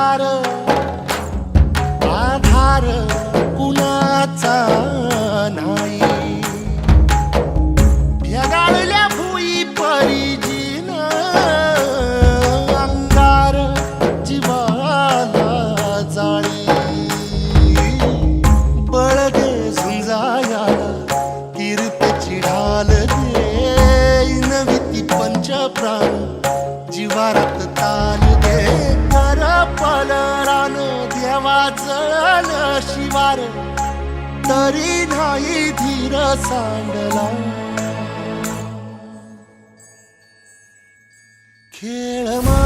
आधार आधार कुणाचा नाही? ढगाळल्या भुई परिजीन अंगार जीवाला जाळी. बळगे झुंजाया कीर्तीची ढाल दे नविती पंच प्राण जीवारात ताल वाचल शिवार तरी नाही धीर सांडला. खेळ मा